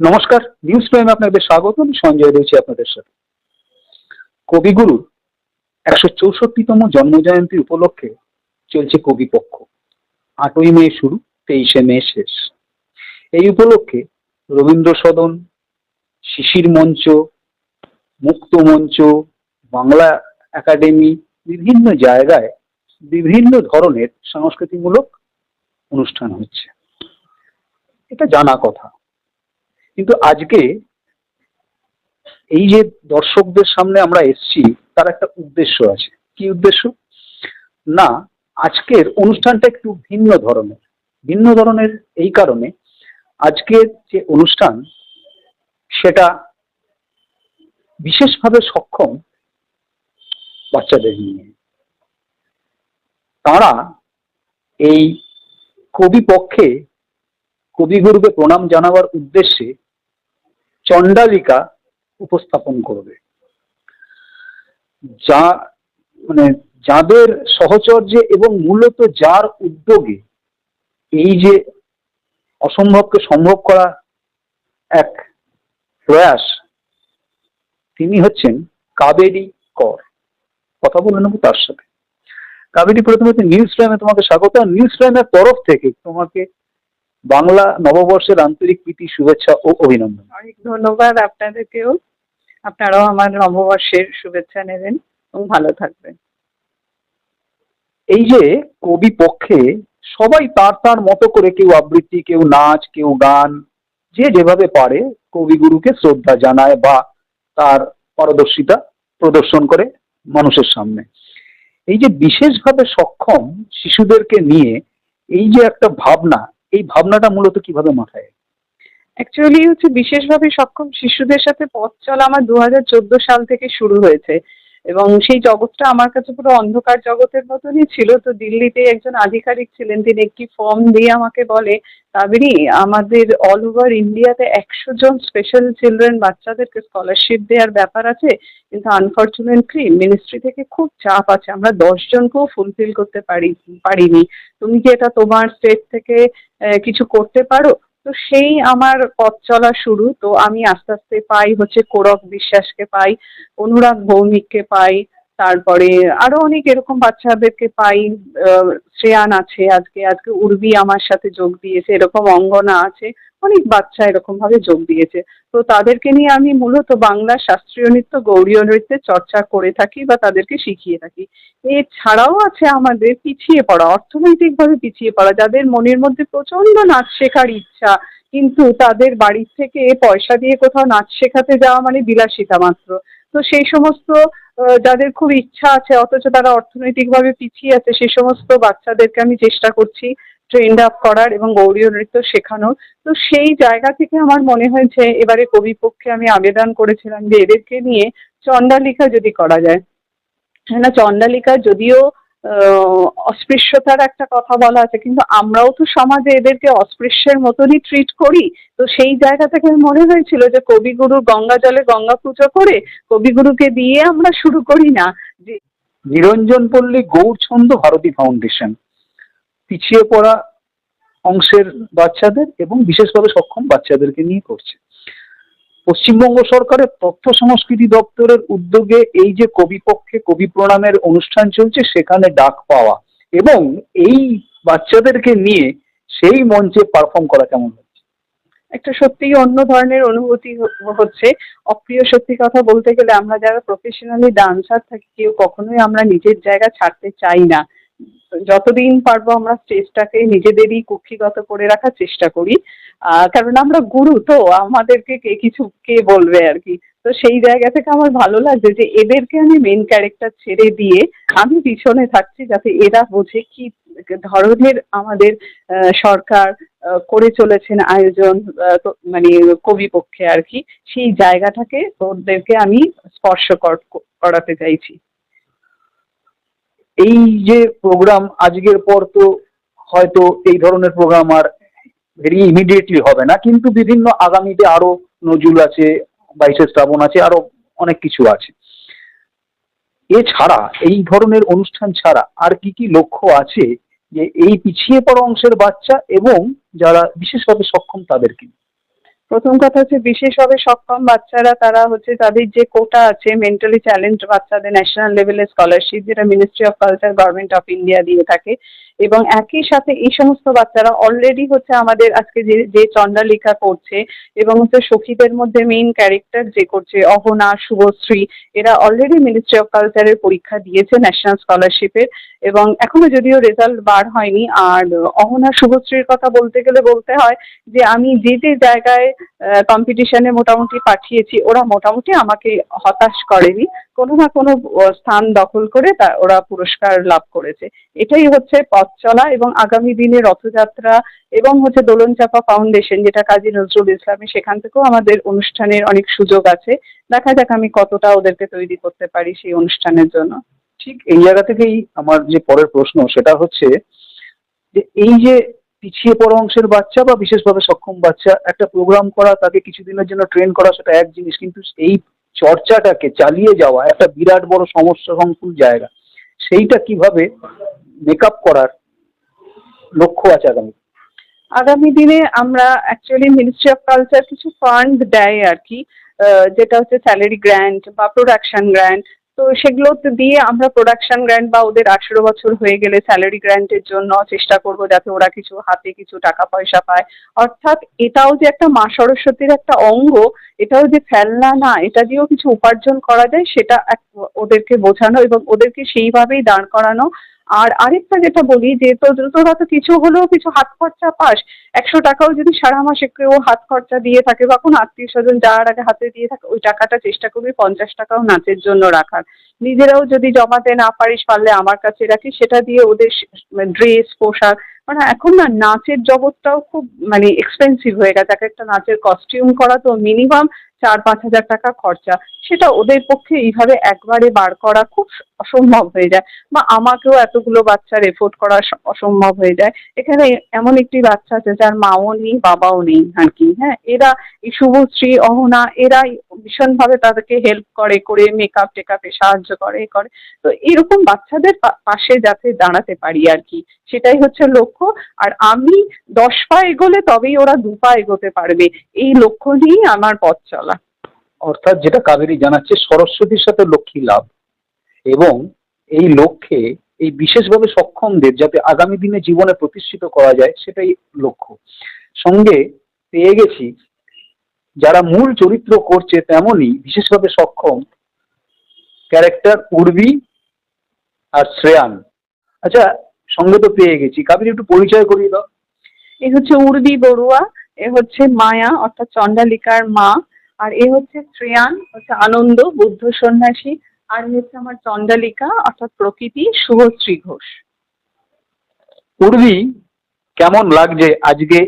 নমস্কার নিউজ প্রাইমে আপনাদের স্বাগত, আমি সঞ্জয় রয়েছি আপনাদের সাথে। কবিগুরু একশো চৌষট্টিতম জন্মজয়ন্তী উপলক্ষে চলছে কবিপক্ষ। আটই মে শুরু, তেইশে মে শেষ। এই উপলক্ষে রবীন্দ্র সদন শিশির মঞ্চ, মুক্ত মঞ্চ, বাংলা একাডেমি বিভিন্ন জায়গায় বিভিন্ন ধরনের সংস্কৃতিমূলক অনুষ্ঠান হচ্ছে। এটা জানা কথা। কিন্তু আজকে এই যে দর্শকদের সামনে আমরা এসছি, তার একটা উদ্দেশ্য আছে। কি উদ্দেশ্য? না, আজকের অনুষ্ঠানটা একটু ভিন্ন ধরনের। ভিন্ন ধরনের এই কারণে আজকের যে অনুষ্ঠান, সেটা বিশেষভাবে সক্ষম বাচ্চাদের নিয়ে। তারা এই কবি পক্ষে কবিগুরুকে প্রণাম জানাবার উদ্দেশ্যে চণ্ডালিকা উপস্থাপন করবে। যা মানে যাদের সহচর্যে এবং মূলত যার উদ্যোগে এই যে অসম্ভবকে সম্ভব করা এক প্রয়াস, তিনি হচ্ছেন কাবেরী কর। কথা বলে নেব তার সাথে। কাবেরী প্রথমে নিউজ টাইমে তোমাকে স্বাগত। নিউজ টাইমের তরফ থেকে তোমাকে বাংলা নববর্ষের আন্তরিক প্রীতি শুভেচ্ছা ও অভিনন্দন। অনেক ধন্যবাদ আপনাদেরকেও। আপনারাও আমার নববর্ষের শুভেচ্ছা নেবেন এবং ভালো থাকবেন। এই যে কবি পক্ষে সবাই তার তার মতো করে কেউ আবৃত্তি কেউ নাচ কেউ গান যে যেভাবে পারে কবিগুরুকে শ্রদ্ধা জানায় বা তার পারদর্শিতা প্রদর্শন করে মানুষের সামনে। এই যে বিশেষভাবে সক্ষম শিশুদেরকে নিয়ে এই যে একটা ভাবনা এই ভাবনাটা মূলত কীভাবে মাথায়? অ্যাকচুয়ালি হচ্ছে বিশেষভাবে সক্ষম শিশুদের সাথে পথ চলা আমার দু হাজার চোদ্দ সাল থেকে শুরু হয়েছে এবং সেই জগৎটা আমার কাছে পুরো অন্ধকার জগতের মতনই ছিল। তো দিল্লিতে একজন আধিকারিক ছিলেন, তিনি একটি ফর্ম দিয়ে আমাকে বলে কাবেরি আমাদের অল ওভার ইন্ডিয়াতে একশো জন স্পেশাল চিলড্রেন বাচ্চাদেরকে স্কলারশিপ দেওয়ার ব্যাপার আছে, কিন্তু আনফর্চুনেটলি মিনিস্ট্রি থেকে খুব চাপ আছে। আমরা দশ জনকেও ফুলফিল করতে পারি, পারিনি। তুমি কি এটা তোমার স্টেট থেকে কিছু করতে পারো? তো সেই আমার পথ চলা শুরু। তো আমি আস্তে আস্তে পাই হচ্ছে কোরক বিশ্বাসকে পাই, অনুরাগ ভৌমিককে পাই তারপরে আরও অনেক এরকম বাচ্চাদেরকে পাই শ্রেয়ান আছে আজকে আজকে উর্বি আমার সাথে যোগ দিয়েছে, এরকম অঙ্গনা আছে, অনেক বাচ্চা এরকম ভাবে যোগ দিয়েছে। তো তাদেরকে নিয়ে আমি মূলত বাংলা শাস্ত্রীয় নৃত্য, গৌরীয় নৃত্যের চর্চা করে থাকি বা তাদেরকে শিখিয়ে থাকি। এছাড়াও আছে আমাদের পিছিয়ে পড়া, অর্থনৈতিকভাবে পিছিয়ে পড়া, যাদের মনের মধ্যে প্রচণ্ড নাচ শেখার ইচ্ছা, কিন্তু তাদের বাড়ির থেকে পয়সা দিয়ে কোথাও নাচ শেখাতে যাওয়া মানে বিলাসিতা মাত্র। তো সেই সমস্ত যাদের খুব ইচ্ছা আছে, অথচ তারা অর্থনৈতিকভাবে পিছিয়ে আছে, সে সমস্ত বাচ্চাদেরকে আমি চেষ্টা করছি ট্রেন্ড আপ করার এবং গৌরীয় নৃত্য শেখানোর। তো সেই জায়গা থেকে আমার মনে হয়েছে, এবারে কবিপক্ষে আমি আবেদন করেছিলাম যে এদেরকে নিয়ে চণ্ডালিকা যদি করা যায়। না চণ্ডালিকা যদিও অস্পৃশ্যতার একটা কথা বলা আছে, কিন্তু আমরাও তো সমাজে এদেরকে অস্পৃশ্যের মতনই ট্রিট করি। তো সেই জায়গা থেকে মনে হয়েছিল যে কবিগুরু গঙ্গা জলে গঙ্গা পুজো করে কবিগুরুকে দিয়ে আমরা শুরু করি না। যে নিরঞ্জন পল্লী গৌরছন্দ ভারতী ফাউন্ডেশন। পিছিয়ে পড়া অংশের বাচ্চাদের এবং বিশেষভাবে সক্ষম বাচ্চাদেরকে নিয়ে করছে। পশ্চিমবঙ্গ সরকারের তথ্য সংস্কৃতি দপ্তরের উদ্যোগে এই যে কবি পক্ষে কবি প্রণামের অনুষ্ঠান চলছে, সেখানে ডাক পাওয়া এবং এই বাচ্চাদেরকে নিয়ে সেই মঞ্চে পারফর্ম করা কেমন একটা সত্যিই অন্য ধরনের অনুভূতি হচ্ছে। অপ্রিয় সত্যি কথা বলতে গেলে আমরা যারা প্রফেশনালি ডান্সার থাকি, কেউ কখনোই আমরা নিজের জায়গা ছাড়তে চাই না। যতদিন পারব আমরা স্টেজটাকে নিজেদেরই কুক্ষিগত করে রাখার চেষ্টা করি। কারণ আমরা গুরু, তো আমাদেরকে কে কিছু, কে বলবে আর কি? তো সেই জায়গা থেকে আমার ভালো লাগছে যে এদেরকে আমি মেন ক্যারেক্টার ছেড়ে দিয়ে আমি পিছনে থাকছি যাতে এরা বোঝে কি ধরনের আমাদের সরকার করে চলেছেন আয়োজন মানে কবি পক্ষে আর কি। সেই জায়গাটাকে ওদেরকে আমি স্পর্শ কর- করাতে চাইছি। এই যে প্রোগ্রাম আজকের পর তো হয়তো এই ধরনের প্রোগ্রাম আর ভেরি ইমিডিয়েটলি হবে না, কিন্তু বিভিন্ন আগামীতে আরও নজরুল আছে বাইশে শ্রাবণ আছে, আরও অনেক কিছু আছে। এছাড়া এই ধরনের অনুষ্ঠান ছাড়া আর কি কি লক্ষ্য আছে যে এই পিছিয়ে পড়া অংশের বাচ্চা এবং যারা বিশেষভাবে সক্ষম তাদেরকে প্রথম কথা হচ্ছে বিশেষভাবে সক্ষম বাচ্চারা, তারা হচ্ছে তাদের যে কোটা আছে মেন্টালি চ্যালেঞ্জ বাচ্চাদের ন্যাশনাল লেভেলের স্কলারশিপ যেটা ministry of culture government of India দিয়ে থাকে এবং একই সাথে এই সমস্ত বাচ্চারা অলরেডি হচ্ছে আমাদের আজকে যে যে চন্দ্রালিকা করছে এবং হচ্ছে সখীদের মধ্যে মেইন ক্যারেক্টার যে করছে, অহনা, শুভশ্রী, এরা অলরেডি মিনিস্ট্রি অফ কালচারের পরীক্ষা দিয়েছে ন্যাশনাল স্কলারশিপের এবং এখনও যদিও রেজাল্ট বার হয়নি, আর অহনা, শুভশ্রীর কথা বলতে গেলে বলতে হয় যে আমি যে যে জায়গায় কম্পিটিশনে মোটামুটি পাঠিয়েছি, ওরা মোটামুটি আমাকে হতাশ করেনি। কোনো না কোনো স্থান দখল করে তা, ওরা পুরস্কার লাভ করেছে। এটাই হচ্ছে পথ চলা এবং আগামী দিনে রথযাত্রা এবং হচ্ছে দোলনচাপা ফাউন্ডেশন যেটা কাজী নজরুল ইসলামী, সেখান থেকেও আমাদের অনুষ্ঠানের অনেক সুযোগ আছে। দেখা যাক আমি কতটা ওদেরকে তৈরি করতে পারি সেই অনুষ্ঠানের জন্য। ঠিক এই জায়গা থেকেই আমার যে পরের প্রশ্ন, সেটা হচ্ছে যে এই যে পিছিয়ে পড়া অংশের বাচ্চা বা বিশেষভাবে সক্ষম বাচ্চা, একটা প্রোগ্রাম করা, তাকে কিছুদিনের জন্য ট্রেন করা, সেটা এক জিনিস। কিন্তু এই চর্চাটাকে চালিয়ে যাওয়া একটা বিরাট বড় সমস্যা সংকুল জায়গা, সেইটা কীভাবে মেকআপ করার লক্ষ্য আছে আগামী আগামী দিনে আমরা অ্যাকচুয়ালি মিনিস্ট্রি অফ কালচার কিছু ফান্ড দেয় আর কি যেটা হচ্ছে স্যালারি গ্র্যান্ট বা প্রোডাকশন গ্র্যান্ট তো সেগুলো দিয়ে আমরা প্রোডাকশন গ্র্যান্ট বা ওদের আঠেরো বছর হয়ে গেলে স্যালারি গ্র্যান্টের জন্য চেষ্টা করব যাতে ওরা কিছু হাতে কিছু টাকা পয়সা পায়। অর্থাৎ এটাও যে একটা মা সরস্বতীর একটা অঙ্গ, এটাও যে ফেলনা না, এটা দিয়েও কিছু উপার্জন করা যায়, সেটা ওদেরকে বোঝানো এবং ওদেরকে সেইভাবেই দাঁড় করানো আর আরেকটা যেটা বলি যে তোরা তো কিছু হলেও কিছু হাত খরচা পাস, একশো টাকাও যদি সারা মাসে কেউ হাত খরচা দিয়ে থাকে বা কোনো আত্মীয় স্বজন যাওয়ার আগে হাতে দিয়ে থাকে, ওই টাকাটা চেষ্টা করবি পঞ্চাশ টাকাও নাচের জন্য রাখার। নিজেরাও যদি জমাতে না পারিস পারলে আমার কাছে রাখিস, সেটা দিয়ে ওদের ড্রেস পোশাক মানে এখন না নাচের জগৎটাও খুব মানে এক্সপেন্সিভ হয়ে গেছে। এক একটা নাচের কস্টিউম করা তো মিনিমাম চার পাঁচ হাজার টাকা খরচা। সেটা ওদের পক্ষে এইভাবে একবারে বার করা খুব অসম্ভব হয়ে যায়। বা আমাকেও এতগুলো বাচ্চার এফোর্ড করা অসম্ভব হয়ে যায়। এখানে এমন একটি বাচ্চা আছে যার মাও নেই, বাবাও নেই আর কি। হ্যাঁ এরা এই শুভশ্রী অহনা, এরাই ভীষণভাবে তাদেরকে হেল্প করে করে মেকআপ টেকআপে সাহায্য করে করে। তো এরকম বাচ্চাদের পাশে যাতে দাঁড়াতে পারি আর কি। সেটাই হচ্ছে লক্ষ্য। আর আমি দশ পা এগোলে তবেই ওরা দু পা এগোতে পারবে। এই লক্ষ্য নিয়েই আমার পথ চলা। অর্থাৎ যেটা কাবেরী জানাচ্ছে, সরস্বতীর সাথে লক্ষ্মী লাভ। এবং এই লক্ষ্যে এই বিশেষভাবে সক্ষমদের যাতে আগামী দিনে জীবনে প্রতিষ্ঠিত করা যায়, সেটাই লক্ষ্য। সঙ্গে পেয়ে গেছি, যারা মূল চরিত্র করছে তেমনই বিশেষভাবে সক্ষম ক্যারেক্টার উর্বি আর শ্রেয়ান। আচ্ছা সঙ্গে তো পেয়ে গেছি। কাবেরী একটু পরিচয় করিয়ে দাও। এ হচ্ছে উর্বি বড়ুয়া এ হচ্ছে মায়া অর্থাৎ চণ্ডালিকার মা আর এ হচ্ছে শ্রেয়ান হচ্ছে আনন্দ বুদ্ধ সন্ন্যাসী আর হচ্ছে আমার চণ্ডালিকা অর্থাৎ প্রকৃতি শুভশ্রী ঘোষ। উর্বি কেমন লাগছে আজকে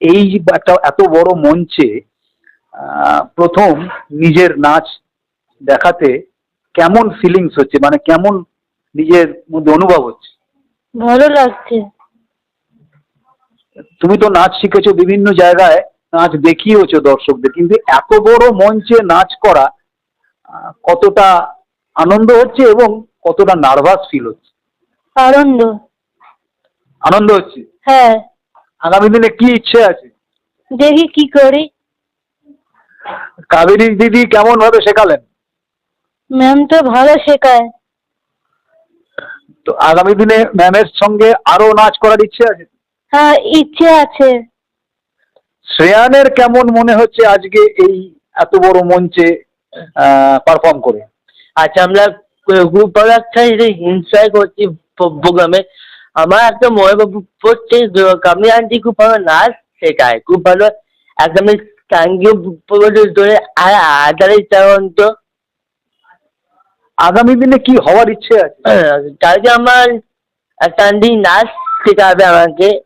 এই একটা এত বড় মঞ্চে আহ, প্রথম নিজের নাচ দেখাতে? কেমন ফিলিংস হচ্ছে? মানে কেমন নিজের মধ্যে অনুভব হচ্ছে? ভালো লাগছে। তুমি তো নাচ শিখেছো বিভিন্ন জায়গায় নাচ দেখিয়েছো দর্শকদের কিন্তু এত বড় মঞ্চে নাচ করা কতটা আনন্দ হচ্ছে এবং কতটা নার্ভাস ফিল হচ্ছে? আনন্দ। আনন্দ হচ্ছে? হ্যাঁ। আগামী দিনে কি ইচ্ছে আছে? দেখি কি করি। কাবেরী দিদি কেমন ভাবে শেখালেন? ম্যাম তো ভালো শেখায়। তো আগামী দিনে ম্যামের সঙ্গে আরও নাচ করার ইচ্ছে আছে? হ্যাঁ ইচ্ছে আছে। শ্রেয়ানের কেমন মনে হচ্ছে আজকে এই এত বড় মঞ্চে পারফর্ম করে? আচ্ছা আমরা গ্রুপ প্রোডাক্টটা হিংসায় করছি প্রোগ্রামে আমার একটা মনে পড়ছে কামলি আন্টি খুব ভালো নাচ শেখায় খুব ভালো। একদম সাঙ্গীয় ধরে আর আধারে তদন্ত আগামী দিনে কি হওয়ার ইচ্ছে আছে? কালকে আমার আন্টি নাচ শেখাবে আমাকে।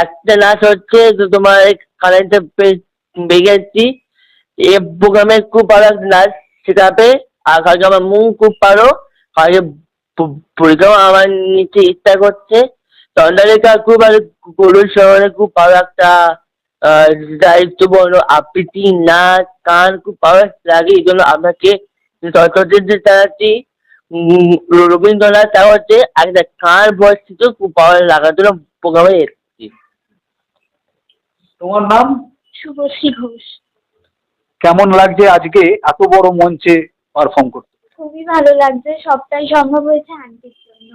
একটা নাচ হচ্ছে তো তোমার কারেন্টে বেগেছি এই প্রোগ্রামে খুব ভালো নাচ শেখাবে। আর কালকে আমার মুখ খুব ভালো। কালকে প- আমার নিতে ইচ্ছা করছে। চন্দ্রালেখা খুব ভালো গরুর শহরে খুব ভালো একটা আহ, দায়িত্বপূর্ণ আবৃত্তি নাচ গান খুব ভালো লাগে। এই জন্য আপনাকে সরস্বতী জানাচ্ছি উম, রবীন্দ্রনাথ ঠাকুরকে একটা গান বয়সিত খুব ভালো লাগার জন্য প্রোগ্রামে এসেছি। তোমার নাম? শুভশ্রী ঘোষ। কেমন লাগছে আজকে? এত বড় মঞ্চে পারফর্ম করতে? খুবই ভালো লাগছে সবটাই সম্ভব হয়েছে আন্টির জন্য।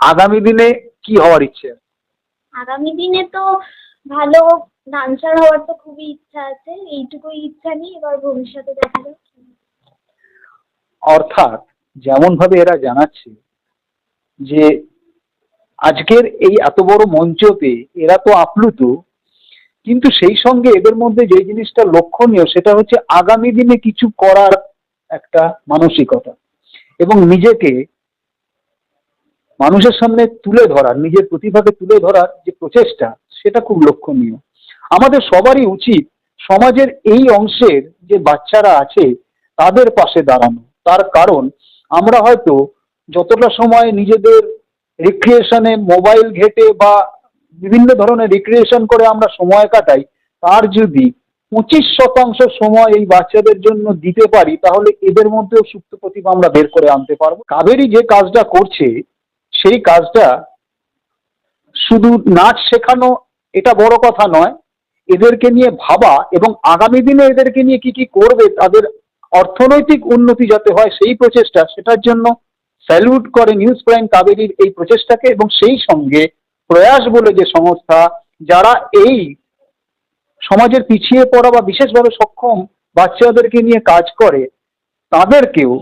আগামী দিনে কি হওয়ার ইচ্ছে? আগামী দিনে তো ভালো ডান্সার হওয়ার তো খুবই ইচ্ছা আছে এইটুকুই ইচ্ছা নেই এবার ভবিষ্যতে দেখা যাক। অর্থাৎ যেমন ভাবে এরা জানাচ্ছে যে আজকের এই এত বড় মঞ্চতে এরা তো আপ্লুত, কিন্তু সেই সঙ্গে এদের মধ্যে যে জিনিসটা লক্ষণীয় সেটা হচ্ছে আগামী দিনে কিছু করার একটা মানসিকতা এবং নিজেকে মানুষের সামনে তুলে ধরার, নিজের প্রতিভাকে তুলে ধরার যে প্রচেষ্টা, সেটা খুব লক্ষণীয়। আমাদের সবারই উচিত সমাজের এই অংশের যে বাচ্চারা আছে, তাদের পাশে দাঁড়ানো। তার কারণ, আমরা হয়তো যতটা সময় নিজেদের রিক্রিয়েশনে মোবাইল ঘেটে বা বিভিন্ন ধরনের রিক্রিয়েশন করে আমরা সময় কাটাই, তার যদি পঁচিশ শতাংশ সময় এই বাচ্চাদের জন্য দিতে পারি, তাহলে এদের মধ্যেও সুপ্ত প্রতিভা আমরা বের করে আনতে পারব। কাবেরি যে কাজটা করছে, সেই কাজটা শুধু নাচ শেখানো এটা বড় কথা নয়, এদেরকে নিয়ে ভাবা এবং আগামী দিনে এদেরকে নিয়ে কি কি করবে, তাদের অর্থনৈতিক উন্নতি যাতে হয় সেই প্রচেষ্টা, সেটার জন্য স্যালুট করে নিউজ প্রাইম কাবেরীর এই প্রচেষ্টাকে এবং সেই সঙ্গে প্রয়াস বলে যে সংস্থা, যারা এই সমাজের পিছিয়ে পড়া বা বিশেষভাবে সক্ষম বাচ্চাদেরকে নিয়ে কাজ করে, তাদেরকেও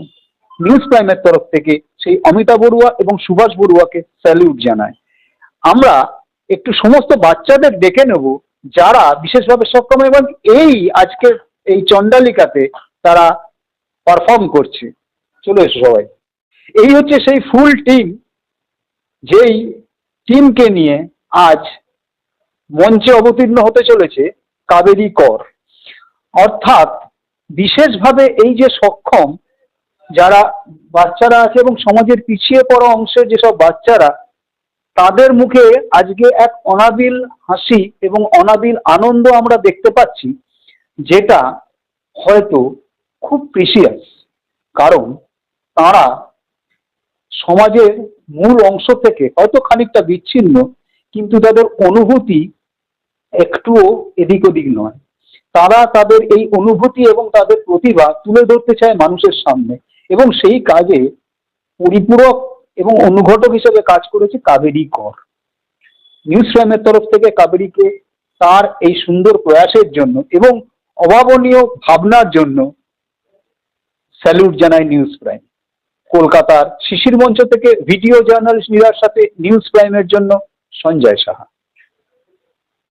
নিউজ প্রাইমের তরফ থেকে সেই অমিতা বড়ুয়া এবং সুভাষ বড়ুয়াকে স্যালিউট জানায়। আমরা একটু সমস্ত বাচ্চাদের ডেকে নেব যারা বিশেষভাবে সক্ষম এবং এই আজকের এই চণ্ডালিকাতে তারা পারফর্ম করছে। চলে এসো সবাই। এই হচ্ছে সেই ফুল টিম যেই টিমকে নিয়ে আজ মঞ্চে অবতীর্ণ হতে চলেছে কাবেরী কর। অর্থাৎ বিশেষভাবে এই যে সক্ষম, যারা বাচ্চারা আছে এবং সমাজের পিছিয়ে পড়া অংশের যেসব বাচ্চারা, তাদের মুখে আজকে এক অনাবিল হাসি এবং অনাবিল আনন্দ আমরা দেখতে পাচ্ছি, যেটা হয়তো খুব প্রিসিয়াস কারণ তারা সমাজের মূল অংশ থেকে হয়তো খানিকটা বিচ্ছিন্ন, কিন্তু তাদের অনুভূতি একটুও এদিক ওদিক নয়। তারা তাদের এই অনুভূতি এবং তাদের প্রতিভা তুলে ধরতে চায় মানুষের সামনে এবং সেই কাজে পরিপূরক এবং অনুঘটক হিসেবে কাজ করেছে কাবেরী কর। নিউজ প্রাইমের তরফ থেকে কাবেরীকে তার এই সুন্দর প্রয়াসের জন্য এবং অভাবনীয় ভাবনার জন্য স্যালুট জানাই নিউজ প্রাইম। কলকাতার শিশির মঞ্চ থেকে ভিডিও জার্নালিস্ট নীরার সাথে নিউজ প্রাইমের জন্য সঞ্জয় সাহা।